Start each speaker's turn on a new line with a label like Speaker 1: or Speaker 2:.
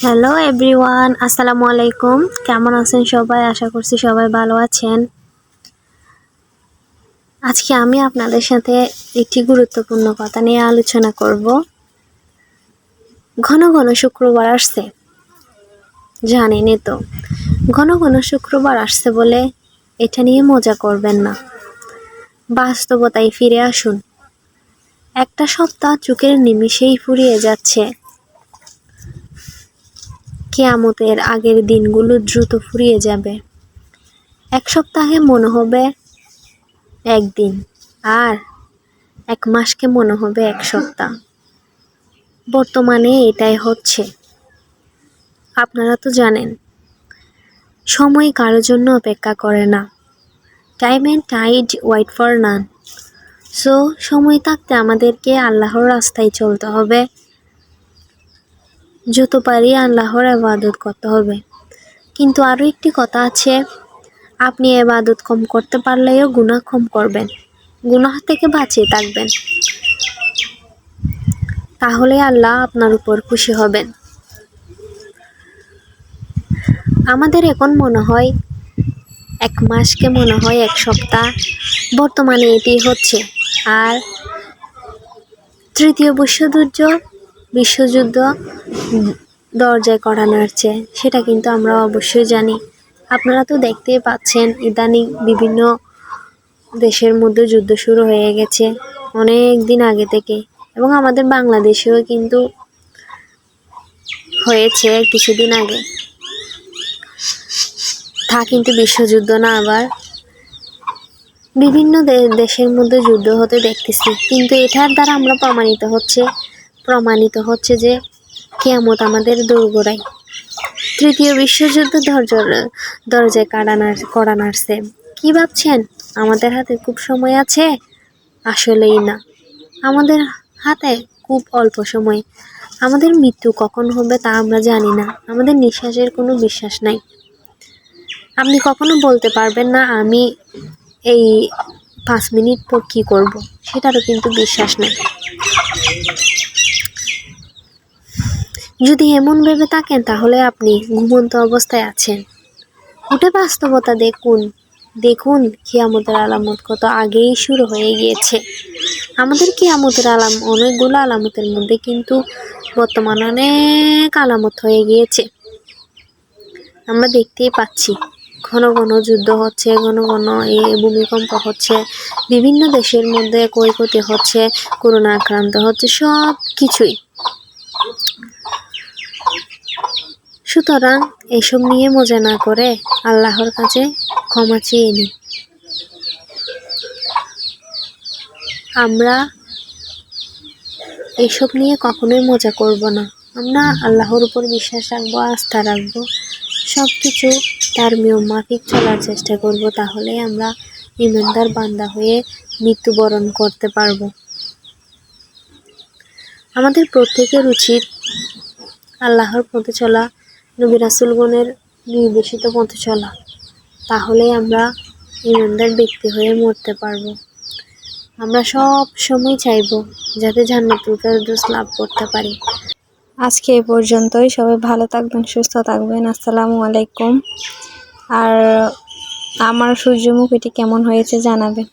Speaker 1: Hello everyone আসসালামু আলাইকুম কেমন আছেন সবাই? আশা করছি সবাই ভালো আছেন। আজকে আমি আপনাদের সাথে একটি গুরুত্বপূর্ণ কথা নিয়ে আলোচনা করব। ঘন ঘন শুক্রবার আসছে। জানেনই তো, ঘন ঘন শুক্রবার আসছে বলে এটা নিয়ে মজা করবেন না। বাস্তবতায় ফিরে আসুন। একটা সপ্তাহ চোখের নিমিষেই ফুরিয়ে যাচ্ছে। কেয়ামতের আগের দিনগুলো দ্রুত ফুরিয়ে যাবে। এক সপ্তাহে মনে হবে একদিন, আর এক মাসকে মনে হবে এক সপ্তাহ। বর্তমানে এটাই হচ্ছে। আপনারা তো জানেন, সময় কারোর জন্য অপেক্ষা করে না। Time and tide wait for none so সময় থাকতে আমাদেরকে আল্লাহর রাস্তায় চলতে হবে। যত পারি আল্লাহর আবাদত করতে হবে। কিন্তু আরও একটি কথা আছে, আপনি এবাদত কম করতে পারলেও গুনাহ কম করবেন। গুনাহ থেকে বাঁচিয়ে থাকবেন। তাহলে আল্লাহ আপনার উপর খুশি হবেন। আমাদের এখন মনে হয় এক মাসকে মনে হয় এক সপ্তাহ। বর্তমানে এটি হচ্ছে আর তৃতীয় বিশ্বযুদ্ধ বিশ্বযুদ্ধ দরজায় করা নাড়ছে সেটা কিন্তু আমরা অবশ্যই জানি। আপনারা তো দেখতেই পাচ্ছেন, ইদানিং বিভিন্ন দেশের মধ্যে যুদ্ধ শুরু হয়ে গেছে, অনেক দিন আগে থেকে। এবং আমাদের বাংলাদেশেও কিন্তু হয়েছে কিছুদিন আগে। তা কিন্তু বিশ্বযুদ্ধ না আবার। বিভিন্ন দেশের মধ্যে যুদ্ধ হতে দেখতেছি, কিন্তু এটার দ্বারা আমরা প্রমাণিত হচ্ছে প্রমাণিত হচ্ছে যে কেয়ামত আমাদের দোরগোড়ায় তৃতীয় বিশ্বযুদ্ধ দরজার দরজায় কাড়া কড়া নাড়ছে। কী ভাবছেন? আমাদের হাতে খুব সময় আছে? আসলেই না। আমাদের হাতে খুব অল্প সময়। আমাদের মৃত্যু কখন হবে তা আমরা জানি না। আমাদের নিঃশ্বাসের কোনো বিশ্বাস নাই। আপনি কখনো বলতে পারবেন না, আমি এই পাঁচ মিনিট পর কী করব? সেটারও কিন্তু বিশ্বাস নেই। যদি এমন ভেবে থাকেন, তাহলে আপনি ঘুমন্ত অবস্থায় আছেন। উঠে বাস্তবতা দেখুন। দেখুন কিয়ামতের আলামত কত আগেই শুরু হয়ে গিয়েছে। আমাদের কিয়ামতের আলাম অনেকগুলো আলামতের মধ্যে কিন্তু বর্তমান অনেক আলামত হয়ে গিয়েছে। আমরা দেখতেই পাচ্ছি, ঘন ঘন যুদ্ধ হচ্ছে, ঘন ঘন এ ভূমিকম্প হচ্ছে, বিভিন্ন দেশের মধ্যে ক্ষয়ক্ষতি হচ্ছে, করোনা আক্রান্ত হচ্ছে সব কিছুই সুতরাং এসব নিয়ে মজা না করে আল্লাহর কাছে ক্ষমা চেয়ে নিই আমরা এসব নিয়ে কখনোই মজা করব না। আমরা আল্লাহর উপর বিশ্বাস রাখব, আস্থা রাখব। সব কিছু তার নিয়ম মাফিক চলার চেষ্টা করব, তাহলে আমরা ইমানদার বান্দা হয়ে মৃত্যুবরণ করতে পারব। আমাদের প্রত্যেকের উচিত আল্লাহর পথে চলা নবী রাসুলগণের নির্দেশিত পথে চলা। তাহলেই আমরা ইমানদার ব্যক্তি হয়ে মরতে পারব। আমরা সব সময় চাইব যাতে জান্নাতুল ফেরদৌস লাভ করতে পারি। আজকে এ পর্যন্তই। সবাই ভালো থাকবেন, সুস্থ থাকবেন। আসসালামু আলাইকুম। আর আমার সূর্যমুখীটি কেমন হয়েছে জানাবেন।